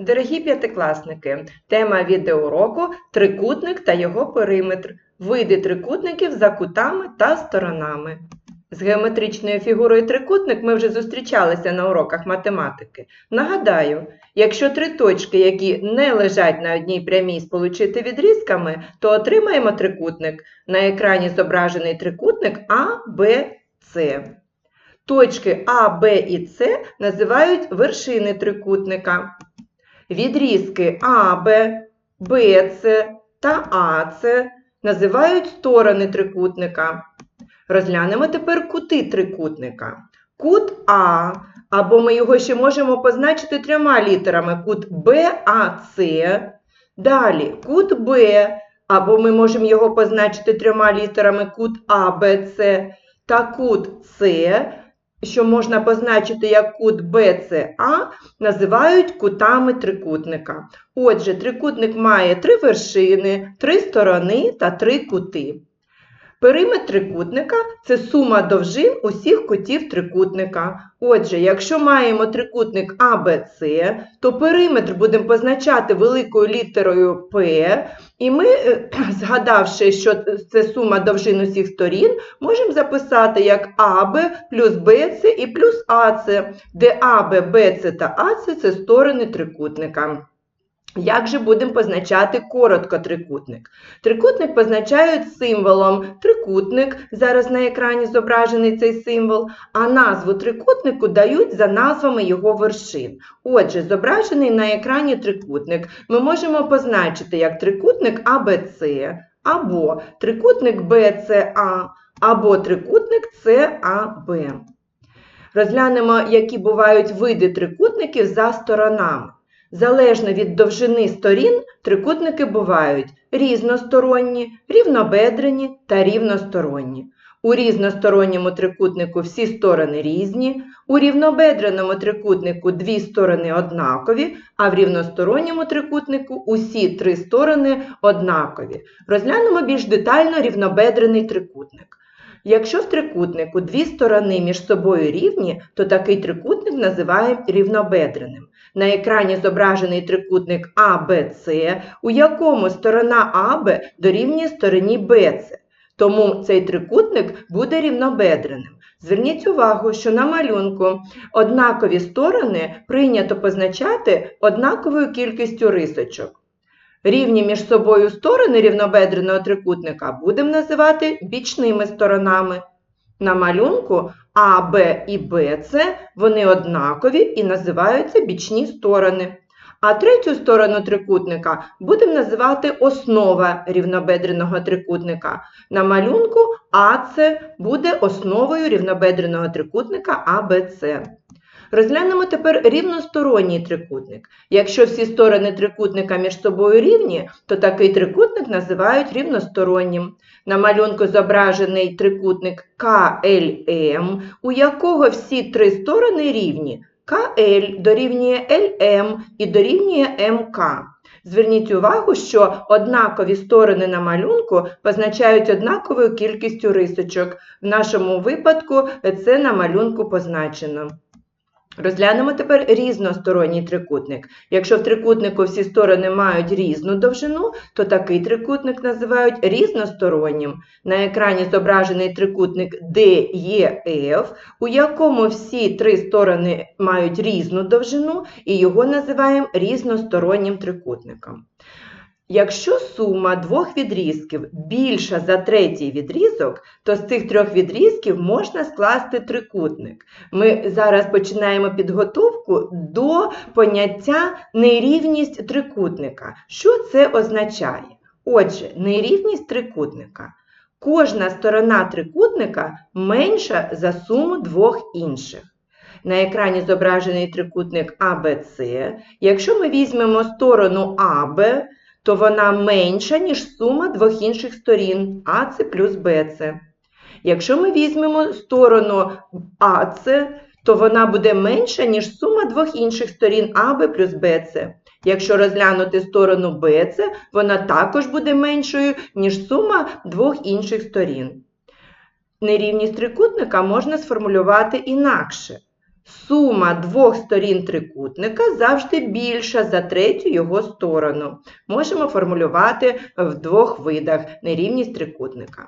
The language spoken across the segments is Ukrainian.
Дорогі п'ятикласники, тема відеоуроку трикутник та його периметр, види трикутників за кутами та сторонами. З геометричною фігурою трикутник ми вже зустрічалися на уроках математики. Нагадаю, якщо три точки, які не лежать на одній прямій, сполучити відрізками, то отримаємо трикутник. На екрані зображений трикутник А, Б, С. Точки А, Б і С називають вершини трикутника. Відрізки АБ, БЦ та АЦ називають сторони трикутника. Розглянемо тепер кути трикутника. Кут А, або ми його ще можемо позначити трьома літерами кут БАЦ. Далі кут Б, або ми можемо його позначити трьома літерами кут АБЦ та кут С, що можна позначити як кут БЦА, називають кутами трикутника. Отже, трикутник має три вершини, три сторони та три кути. Периметр трикутника це сума довжин усіх кутів трикутника. Отже, якщо маємо трикутник АБЦ, то периметр будемо позначати великою літерою П, і ми, е, згадавши, що це сума довжин усіх сторін, можемо записати як АБ плюс БЦ і плюс АЦ, де АБ, БЦ та АЦ це сторони трикутника. Як же будемо позначати коротко трикутник? Трикутник позначають символом трикутник, зараз на екрані зображений цей символ, а назву трикутнику дають за назвами його вершин. Отже, зображений на екрані трикутник ми можемо позначити як трикутник АБЦ, або трикутник БЦА, або трикутник САБ. Розглянемо, які бувають види трикутників за сторонами. Залежно від довжини сторін, трикутники бувають різносторонні, рівнобедрені та рівносторонні. У різносторонньому трикутнику всі сторони різні, у рівнобедреному трикутнику дві сторони однакові, а в рівносторонньому трикутнику усі три сторони однакові. Розглянемо більш детально рівнобедрений трикутник. Якщо в трикутнику дві сторони між собою рівні, то такий трикутник називають рівнобедреним. На екрані зображений трикутник АБЦ, у якому сторона АБ дорівнює стороні БЦ. Тому цей трикутник буде рівнобедреним. Зверніть увагу, що на малюнку однакові сторони прийнято позначати однаковою кількістю рисочок. Рівні між собою сторони рівнобедреного трикутника будемо називати бічними сторонами. На малюнку А, Б і Б, С, вони однакові і називаються бічні сторони. А третю сторону трикутника будемо називати основа рівнобедреного трикутника. На малюнку АЦ буде основою рівнобедреного трикутника АБЦ. Розглянемо тепер рівносторонній трикутник. Якщо всі сторони трикутника між собою рівні, то такий трикутник називають рівностороннім. На малюнку зображений трикутник КЛМ, у якого всі три сторони рівні. КЛ дорівнює ЛМ і дорівнює МК. Зверніть увагу, що однакові сторони на малюнку позначають однаковою кількістю рисочок. В нашому випадку це на малюнку позначено. Розглянемо тепер різносторонній трикутник. Якщо в трикутнику всі сторони мають різну довжину, то такий трикутник називають різностороннім. На екрані зображений трикутник DEF, у якому всі три сторони мають різну довжину, і його називаємо різностороннім трикутником. Якщо сума двох відрізків більша за третій відрізок, то з цих трьох відрізків можна скласти трикутник. Ми зараз починаємо підготовку до поняття нерівність трикутника. Що це означає? Отже, нерівність трикутника. Кожна сторона трикутника менша за суму двох інших. На екрані зображений трикутник АБЦ. Якщо ми візьмемо сторону АБ, то вона менша, ніж сума двох інших сторін АЦ плюс БЦ. Якщо ми візьмемо сторону АЦ, то вона буде менша, ніж сума двох інших сторін АБ плюс БЦ. Якщо розглянути сторону БЦ, вона також буде меншою, ніж сума двох інших сторін. Нерівність трикутника можна сформулювати інакше. Сума двох сторін трикутника завжди більша за третю його сторону. Можемо формулювати в двох видах нерівність трикутника.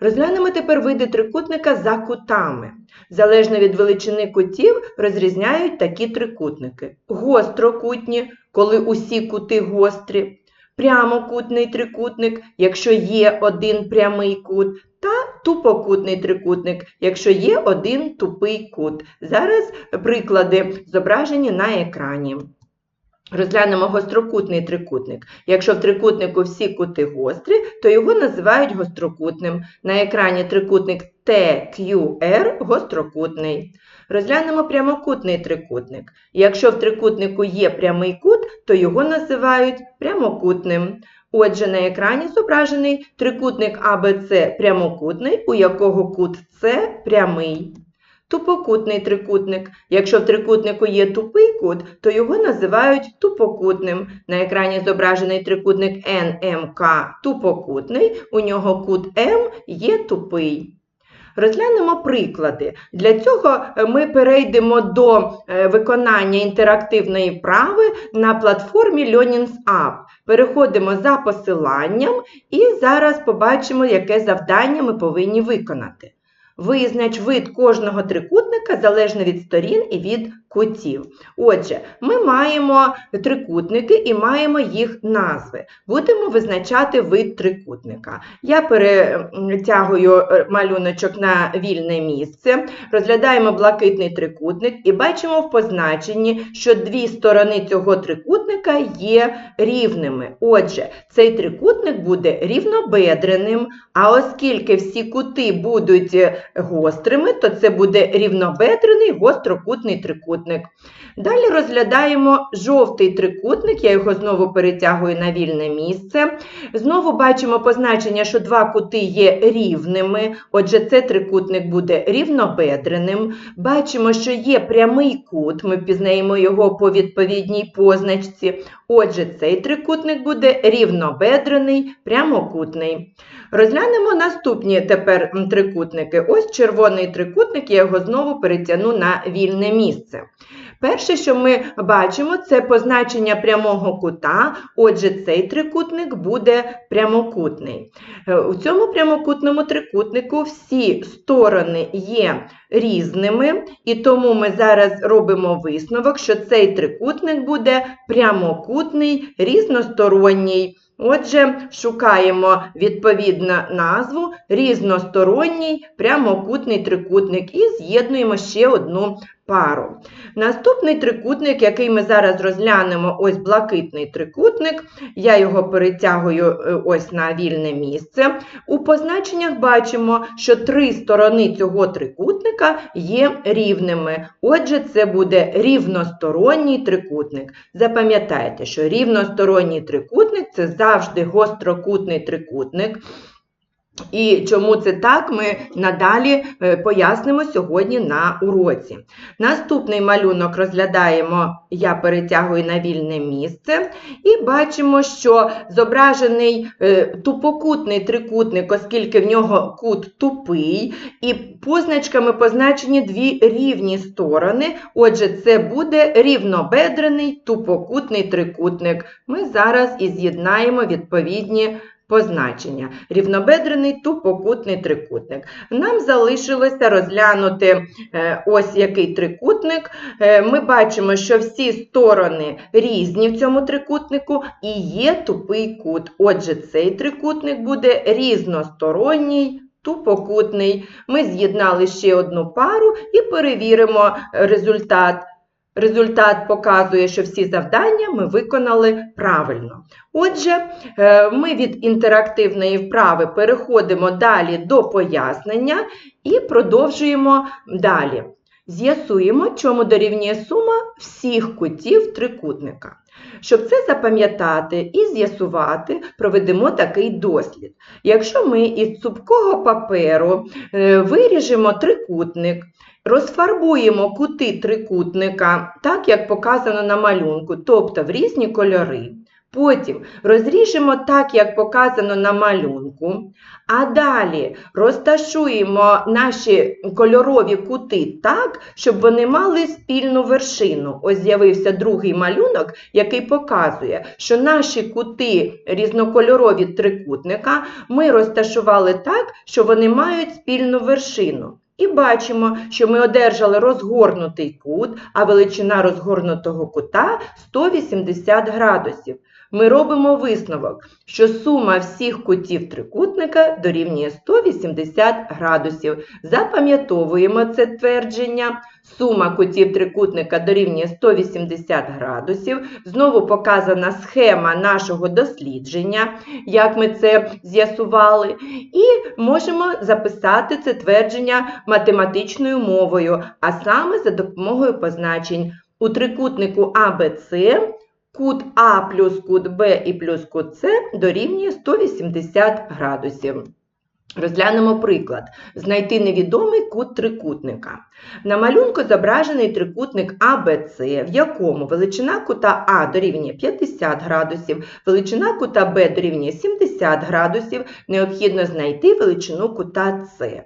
Розглянемо тепер види трикутника за кутами. Залежно від величини кутів розрізняють такі трикутники: гострокутні, коли усі кути гострі, прямокутний трикутник, якщо є один прямий кут, та тупокутний трикутник, якщо є один тупий кут. Зараз приклади зображені на екрані. Розглянемо гострокутний трикутник. Якщо в трикутнику всі кути гострі, то його називають гострокутним. На екрані трикутник TQR гострокутний. Розглянемо прямокутний трикутник. Якщо в трикутнику є прямий кут, то його називають прямокутним. Отже, на екрані зображений трикутник ABC прямокутний, у якого кут С прямий. Тупокутний трикутник. Якщо в трикутнику є тупий кут, то його називають тупокутним. На екрані зображений трикутник NMK тупокутний, у нього кут М є тупий. Розглянемо приклади. Для цього ми перейдемо до е, виконання інтерактивної вправи на платформі Learnings App. Переходимо за посиланням і зараз побачимо, яке завдання ми повинні виконати. Визнач вид кожного трикутника залежно від сторін і від кутів. Отже, ми маємо трикутники і маємо їх назви. Будемо визначати вид трикутника. Я перетягую е, малюночок на вільне місце, розглядаємо блакитний трикутник і бачимо в позначенні, що дві сторони цього трикутника є рівними. Отже, цей трикутник буде рівнобедреним, а оскільки всі кути будуть е, гострими, то це буде рівнобедрений гострокутний трикутник. трикутник. Далі розглядаємо жовтий трикутник, я його знову перетягую на вільне місце. Знову бачимо позначення, що два кути є рівними, отже, цей трикутник буде рівнобедреним. Бачимо, що є прямий кут, ми пізнаємо його по відповідній позначці. Отже, цей трикутник буде рівнобедрений, прямокутний. Розглянемо наступні тепер трикутники. Ось червоний трикутник, я його знову перетягну на вільне місце. Перше, що ми бачимо, це позначення прямого кута, отже, цей трикутник буде прямокутний. Е, У цьому прямокутному трикутнику всі сторони є різними, і тому ми зараз робимо висновок, що цей трикутник буде прямокутний, різносторонній. Отже, шукаємо відповідну назву різносторонній прямокутний трикутник і з'єднуємо ще одну пару. Наступний трикутник, який ми зараз розглянемо, ось блакитний трикутник, я його перетягую е, ось на вільне місце. У позначеннях бачимо, що три сторони цього трикутника є рівними. Отже, це буде рівносторонній трикутник. Запам'ятайте, що рівносторонній трикутник це завжди гострокутний трикутник. І чому це так, ми надалі е, пояснимо сьогодні на уроці. Наступний малюнок розглядаємо, я перетягую на вільне місце, і бачимо, що зображений е, тупокутний трикутник, оскільки в нього кут тупий, і позначками позначені дві рівні сторони. Отже, це буде рівнобедрений тупокутний трикутник. Ми зараз і з'єднаємо відповідні позначення. Рівнобедрений тупокутний трикутник. Нам залишилося розглянути е, ось який трикутник. Е, Ми бачимо, що всі сторони різні в цьому трикутнику і є тупий кут. Отже, цей трикутник буде різносторонній. Тупокутний. Ми з'єднали ще одну пару і перевіримо результат. Результат показує, що всі завдання ми виконали правильно. Отже, е, ми від інтерактивної вправи переходимо далі до пояснення і продовжуємо далі. З'ясуємо, чому дорівнює сума всіх кутів трикутника. Щоб це запам'ятати і з'ясувати, проведемо такий дослід. Якщо ми із цупкого паперу е, виріжемо трикутник, розфарбуємо кути трикутника, так як показано на малюнку, тобто в різні кольори, Потім розріжемо так, як показано на малюнку, а далі розташуємо наші кольорові кути так, щоб вони мали спільну вершину. Ось з'явився другий малюнок, який показує, що наші кути різнокольорові трикутника ми розташували так, що вони мають спільну вершину. І бачимо, що ми одержали розгорнутий кут, а величина розгорнутого кута 180 градусів. Ми робимо висновок, що сума всіх кутів трикутника дорівнює 180 градусів. Запам'ятовуємо це твердження. Сума кутів трикутника дорівнює 180 градусів. Знову показана схема нашого дослідження, як ми це з'ясували. І можемо записати це твердження математичною мовою, а саме за допомогою позначень. У трикутнику ABC кут А плюс кут Б і плюс кут С дорівнює 180 градусів. Розглянемо приклад. Знайти невідомий кут трикутника. На малюнку зображений трикутник АБЦ, в якому величина кута А дорівнює 50 градусів, величина кута Б дорівнює 70 градусів, необхідно знайти величину кута С.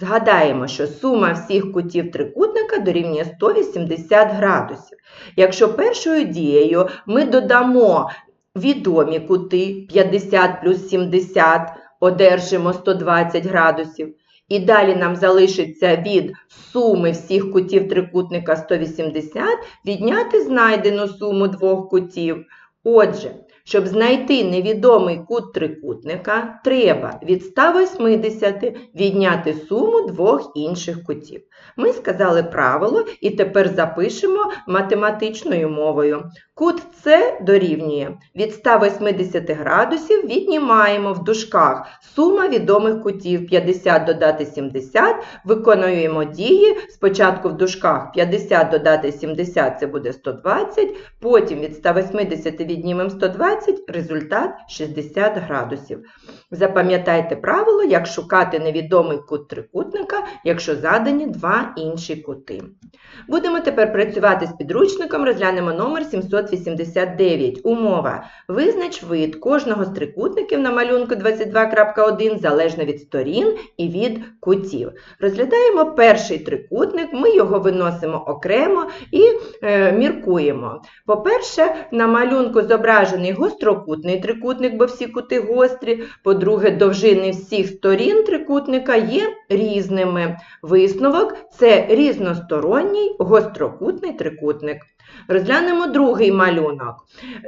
Згадаємо, що сума всіх кутів трикутника дорівнює 180 градусів. Якщо першою дією ми додамо відомі кути 50 плюс 70, одержимо 120 градусів. І далі нам залишиться від суми всіх кутів трикутника 180 відняти знайдену суму двох кутів. Отже, щоб знайти невідомий кут трикутника, треба від 180 відняти суму двох інших кутів. Ми сказали правило і тепер запишемо математичною мовою. Кут С дорівнює від 180 градусів віднімаємо в дужках сума відомих кутів 50 додати 70, виконуємо дії. Спочатку в дужках 50 додати 70 це буде 120, потім від 180 віднімемо 120, результат 60 градусів. Запам'ятайте правило, як шукати невідомий кут трикутника, якщо задані два інші кути. Будемо тепер працювати з підручником, розглянемо номер 789. Умова. Визнач вид кожного з трикутників на малюнку 22.1 залежно від сторін і від кутів. Розглядаємо перший трикутник, ми його виносимо окремо і е, міркуємо. По-перше, на малюнку зображений гострокутний трикутник, бо всі кути гострі. По-друге, довжини всіх сторін трикутника є різними. Висновок це різносторонній гострокутний трикутник. Розглянемо другий малюнок.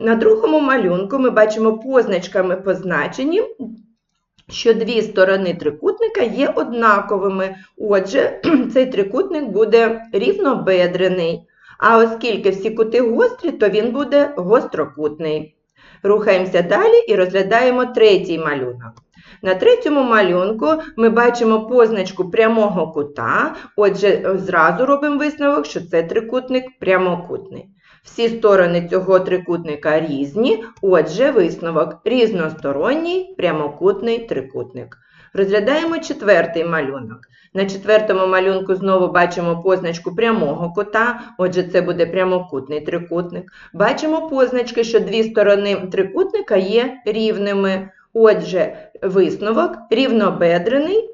На другому малюнку ми бачимо позначками позначені, що дві сторони трикутника є однаковими. Отже, цей трикутник буде рівнобедрений. А оскільки всі кути гострі, то він буде гострокутний. Рухаємося далі і розглядаємо третій малюнок. На третьому малюнку ми бачимо позначку прямого кута, отже, зразу робимо висновок, що це трикутник прямокутний. Всі сторони цього трикутника різні, отже, висновок різносторонній прямокутний трикутник. Розглядаємо четвертий малюнок. На четвертому малюнку знову бачимо позначку прямого кута, отже, це буде прямокутний трикутник. Бачимо позначки, що дві сторони трикутника є рівними. Отже, висновок рівнобедрений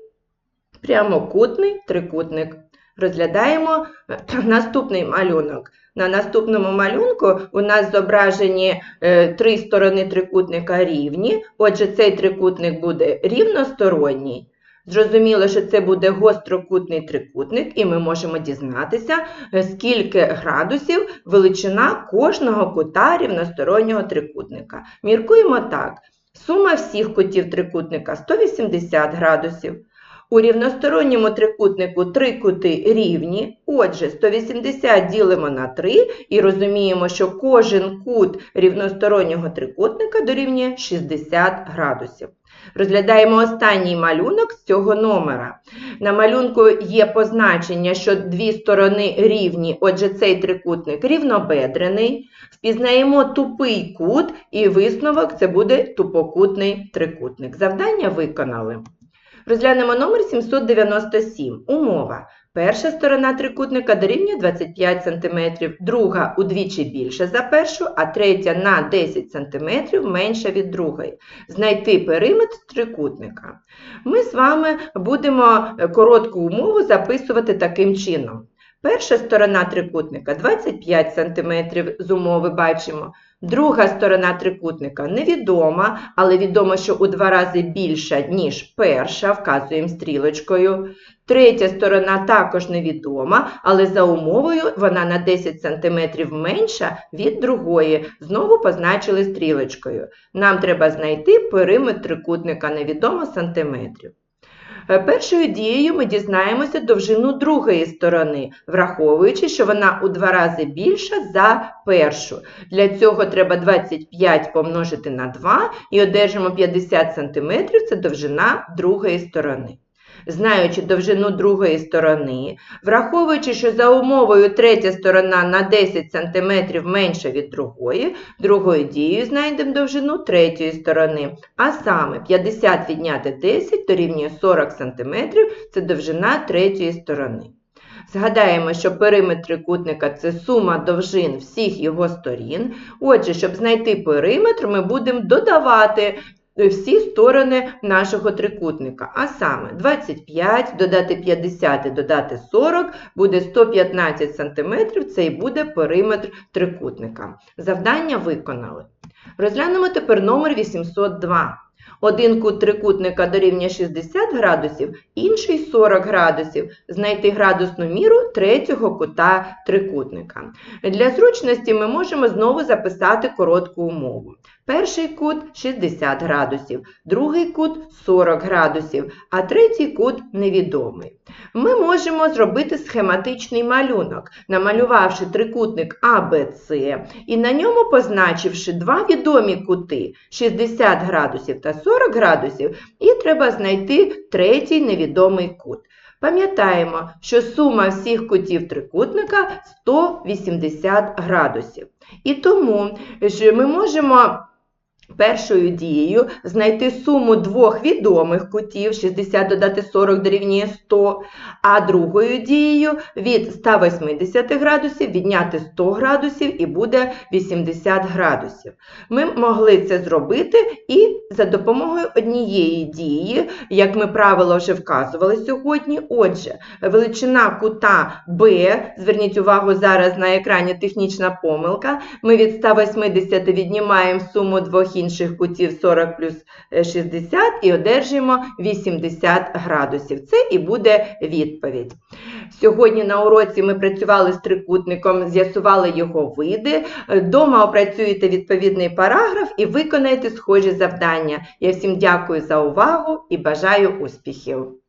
прямокутний трикутник. Розглядаємо наступний малюнок. На наступному малюнку у нас зображені е, три сторони трикутника рівні, отже, цей трикутник буде рівносторонній. Зрозуміло, що це буде гострокутний трикутник, і ми можемо дізнатися, е, скільки градусів величина кожного кута рівностороннього трикутника. Міркуємо так. Сума всіх кутів трикутника 180 градусів. У рівносторонньому трикутнику три кути рівні, отже, 180 ділимо на 3 і розуміємо, що кожен кут рівностороннього трикутника дорівнює 60 градусів. Розглядаємо останній малюнок з цього номера. На малюнку є позначення, що дві сторони рівні, отже, цей трикутник рівнобедрений. Впізнаємо тупий кут і висновок це буде тупокутний трикутник. Завдання виконали. Розглянемо номер 797. Умова. Перша сторона трикутника дорівнює 25 см, друга удвічі більша за першу, а третя на 10 см менша від другої. Знайти периметр трикутника. Ми з вами будемо е, коротку умову записувати таким чином. Перша сторона трикутника 25 см з умови бачимо. Друга сторона трикутника невідома, але відомо, що у два рази більша, ніж перша, вказуємо стрілочкою. Третя сторона також невідома, але за умовою вона на 10 см менша від другої. Знову позначили стрілочкою. Нам треба знайти периметр трикутника невідомо сантиметрів. Е, Першою дією ми дізнаємося довжину другої сторони, враховуючи, що вона у два рази більша за першу. Для цього треба 25 помножити на 2 і одержимо 50 см – це довжина другої сторони. Знаючи довжину другої сторони, враховуючи, що за умовою третя сторона на 10 см менша від другої, другою дією знайдемо довжину третьої сторони. А саме 50 відняти 10 дорівнює 40 см – це довжина третьої сторони. Згадаємо, що периметр трикутника – це сума довжин всіх його сторін. Отже, щоб знайти периметр, ми будемо додавати всі сторони нашого трикутника. А саме 25, додати 50 і додати 40 буде 115 см, це і буде периметр трикутника. Завдання виконали. Розглянемо тепер номер 802. Один кут трикутника дорівнює 60 градусів, інший 40 градусів. Знайти градусну міру третього кута трикутника. Для зручності ми можемо знову записати коротку умову. Перший кут 60 градусів, другий кут 40 градусів, а третій кут невідомий. Ми можемо зробити схематичний малюнок, намалювавши трикутник АБЦ і на ньому позначивши два відомі кути 60 градусів та 40 градусів, і треба знайти третій невідомий кут. Пам'ятаємо, що сума всіх кутів трикутника 180 градусів. І тому ми можемо першою дією знайти суму двох відомих кутів 60 додати 40 дорівнює 100, а другою дією від 180 градусів відняти 100 градусів і буде 80 градусів. Ми могли це зробити і за допомогою однієї дії, як ми правило вже вказували сьогодні. Отже, величина кута Б, зверніть увагу, зараз на екрані технічна помилка, ми від 180 віднімаємо суму двох інших кутів 40 плюс 60 і одержимо 80 градусів. Це і буде відповідь. Сьогодні на уроці ми працювали з трикутником, з'ясували його види. Дома опрацюєте відповідний параграф і виконаєте схожі завдання. Я всім дякую за увагу і бажаю успіхів!